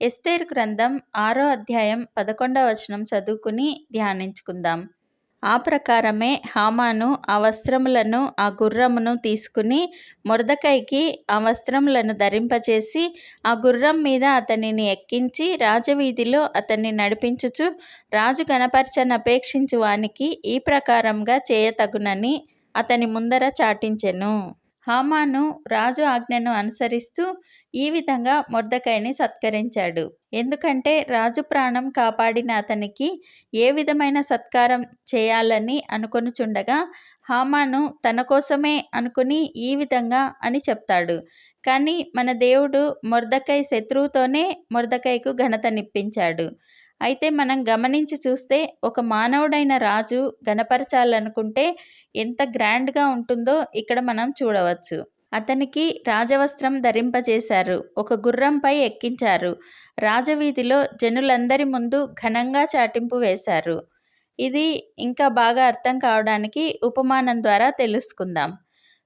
ఎస్తేర్ గ్రంథం ఆరో అధ్యాయం పదకొండవ వచనం చదువుకుని ధ్యానించుకుందాం. ఆ ప్రకారమే హామాను ఆ వస్త్రములను ఆ గుర్రమును తీసుకుని మురదకైకి ఆ వస్త్రములను ధరింపచేసి ఆ గుర్రం మీద అతనిని ఎక్కించి రాజవీధిలో అతన్ని నడిపించుచు రాజు గణపరచనపేక్షించు వానికి ఈ ప్రకారంగా చేయతగునని అతని ముందర చాటించెను. హామాను రాజు ఆజ్ఞను అనుసరిస్తూ ఈ విధంగా మొర్దకాయని సత్కరించాడు. ఎందుకంటే రాజు ప్రాణం కాపాడిన అతనికి ఏ విధమైన సత్కారం చేయాలని అనుకొనుచుండగా హామాను తన కోసమే అనుకుని ఈ విధంగా అని చెప్తాడు. కానీ మన దేవుడు మొర్దకై శత్రువుతోనే మొర్దకైకు ఘనతనిప్పించాడు అయితే మనం గమనించి చూస్తే ఒక మానవుడైన రాజు గణపరచాలనుకుంటే ఎంత గ్రాండ్గా ఉంటుందో ఇక్కడ మనం చూడవచ్చు. అతనికి రాజవస్త్రం ధరింపజేశారు. ఒక గుర్రంపై ఎక్కించారు. రాజవీధిలో జనులందరి ముందు ఘనంగా చాటింపు వేశారు. ఇది ఇంకా బాగా అర్థం కావడానికి ఉపమానం ద్వారా తెలుసుకుందాం.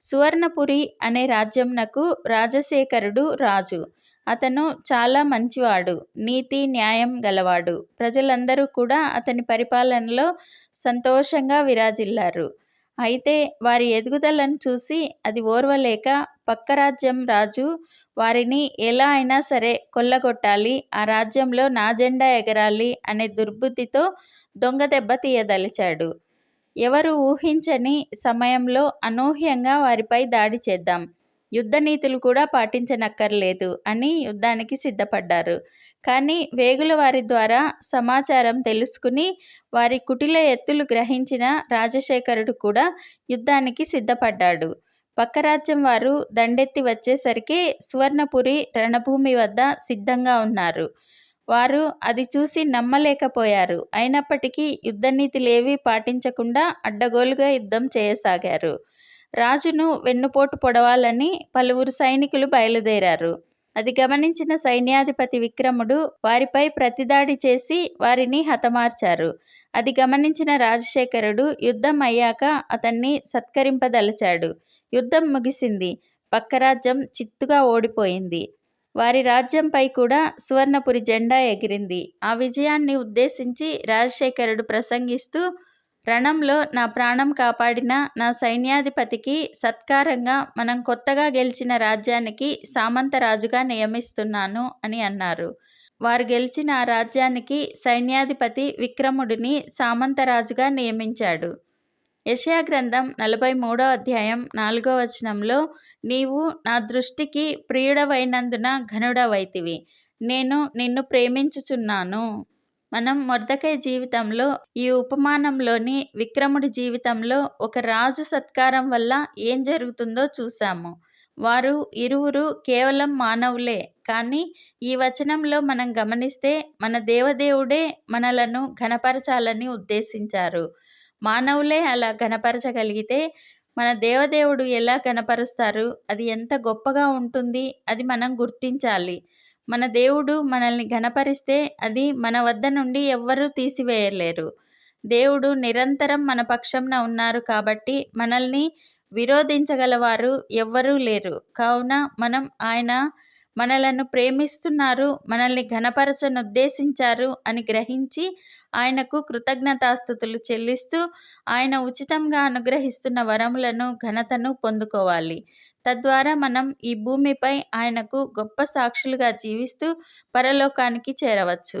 సువర్ణపురి అనే రాజ్యంనకు రాజశేఖరుడు రాజు. అతను చాలా మంచివాడు నీతి న్యాయం గలవాడు. ప్రజలందరూ కూడా అతని పరిపాలనలో సంతోషంగా విరాజిల్లారు. అయితే వారి ఎదుగుదలను చూసి అది ఓర్వలేక పక్క రాజ్యం రాజు వారిని ఎలా అయినా సరే కొల్లగొట్టాలి ఆ రాజ్యంలో నా జెండా ఎగరాలి అనే దుర్బుద్ధితో దొంగ దెబ్బ తీయదలిచాడు. ఎవరు ఊహించని సమయంలో అనూహ్యంగా వారిపై దాడి చేద్దాం. యుద్ధ నీతులు కూడా పాటించనక్కర్లేదు అని యుద్ధానికి సిద్ధపడ్డారు. కానీ వేగుల వారి ద్వారా సమాచారం తెలుసుకుని వారి కుటిల ఎత్తులు గ్రహించిన రాజశేఖరుడు కూడా యుద్ధానికి సిద్ధపడ్డాడు. పక్క రాజ్యం వారు దండెత్తి వచ్చేసరికి సువర్ణపురి రణభూమి వద్ద సిద్ధంగా ఉన్నారు. వారు అది చూసి నమ్మలేకపోయారు. అయినప్పటికీ యుద్ధనీతిలేవీ పాటించకుండా అడ్డగోలుగా యుద్ధం చేయసాగారు. రాజును వెన్నుపోటు పొడవాలని పలువురు సైనికులు బయలుదేరారు. అది గమనించిన సైన్యాధిపతి విక్రముడు వారిపై ప్రతిదాడి చేసి వారిని హతమార్చారు. అది గమనించిన రాజశేఖరుడు యుద్ధం అయ్యాక అతన్ని సత్కరింపదలచాడు. యుద్ధం ముగిసింది. పక్క రాజ్యం చిత్తుగా ఓడిపోయింది. వారి రాజ్యంపై కూడా సువర్ణపురి జెండా ఎగిరింది. ఆ విజయాన్ని ఉద్దేశించి రాజశేఖరుడు ప్రసంగిస్తూ రణంలో నా ప్రాణం కాపాడిన నా సైన్యాధిపతికి సత్కారంగా మనం కొత్తగా గెలిచిన రాజ్యానికి సామంతరాజుగా నియమిస్తున్నాను అని అన్నారు. వారు గెలిచిన ఆ రాజ్యానికి సైన్యాధిపతి విక్రముడిని సామంతరాజుగా నియమించాడు. యషయా గ్రంథం నలభై మూడో అధ్యాయం నాలుగో వచనంలో నీవు నా దృష్టికి ప్రియుడవైనందున ఘనుడవైతివి. నేను నిన్ను ప్రేమించుచున్నాను. మనం మొర్దకై జీవితంలో ఈ ఉపమానంలోని విక్రముడి జీవితంలో ఒక రాజు సత్కారం వల్ల ఏం జరుగుతుందో చూసాము వారు ఇరువురు కేవలం మానవులే కానీ ఈ వచనంలో మనం గమనిస్తే మన దేవదేవుడే మనలను ఘనపరచాలని ఉద్దేశించారు. మానవులే అలా ఘనపరచగలిగితే మన దేవదేవుడు ఎలా కనపరుస్తారు అది ఎంత గొప్పగా ఉంటుంది? అది మనం గుర్తించాలి. మన దేవుడు మనల్ని ఘనపరిస్తే అది మన వద్ద నుండి ఎవ్వరూ తీసివేయలేరు. దేవుడు నిరంతరం మన పక్షంన ఉన్నారు కాబట్టి మనల్ని విరోధించగలవారు ఎవ్వరూ లేరు. కావున మనం ఆయన మనలను ప్రేమిస్తున్నారు మనల్ని ఘనపరచనుద్దేశించారు అని గ్రహించి ఆయనకు కృతజ్ఞతాస్థుతులు చెల్లిస్తూ ఆయన ఉచితంగా అనుగ్రహిస్తున్న వరములను ఘనతను పొందుకోవాలి. తద్వారా మనం ఈ భూమిపై ఆయనకు గొప్ప సాక్షులుగా జీవిస్తూ పరలోకానికి చేరవచ్చు.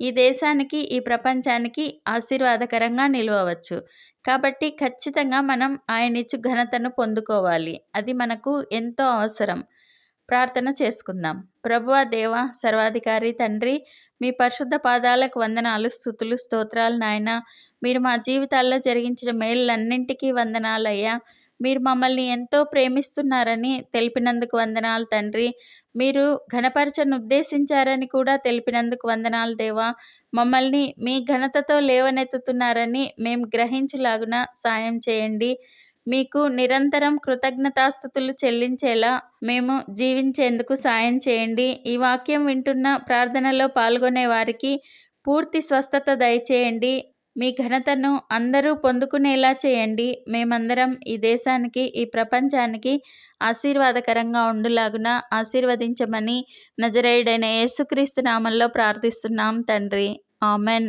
ఈ దేశానికి ఈ ప్రపంచానికి ఆశీర్వాదకరంగా నిలవవచ్చు. కాబట్టి ఖచ్చితంగా మనం ఆయనిచ్చు ఘనతను పొందుకోవాలి. అది మనకు ఎంతో అవసరం. ప్రార్థన చేసుకుందాం. ప్రభువ దేవ సర్వాధికారి తండ్రి మీ పరిశుద్ధ పాదాలకు వందనాలు స్థుతులు స్తోత్రాలు నాయన. మీరు మా జీవితాల్లో జరిగించిన మేళ్ళన్నింటికీ వందనాలయ్యా. మీరు మమ్మల్ని ఎంతో ప్రేమిస్తున్నారని తెలిపినందుకు వందనాలు తండ్రి. మీరు ఘనపరచను ఉద్దేశించారని కూడా తెలిపినందుకు వందనాలు దేవా. మమ్మల్ని మీ ఘనతతో లేవనెత్తుతున్నారని మేము గ్రహించులాగున సాయం చేయండి. మీకు నిరంతరం కృతజ్ఞతాస్థుతులు చెల్లించేలా మేము జీవించేందుకు సాయం చేయండి. ఈ వాక్యం వింటున్న ప్రార్థనలో పాల్గొనే వారికి పూర్తి స్వస్థత దయచేయండి. మీ ఘనతను అందరూ పొందుకునేలా చేయండి. మేమందరం ఈ దేశానికి ఈ ప్రపంచానికి ఆశీర్వాదకరంగా ఉండులాగున ఆశీర్వదించమని నజరేయుడైన యేసుక్రీస్తు నామంలో ప్రార్థిస్తున్నాం తండ్రి. ఆమెన్.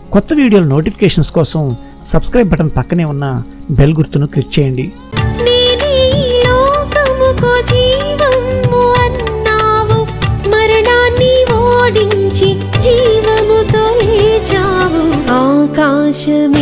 కొత్త వీడియోల నోటిఫికేషన్స్ కోసం సబ్స్క్రైబ్ బటన్ పక్కనే ఉన్న బెల్ గుర్తును క్లిక్ చేయండి. ఆకాశమే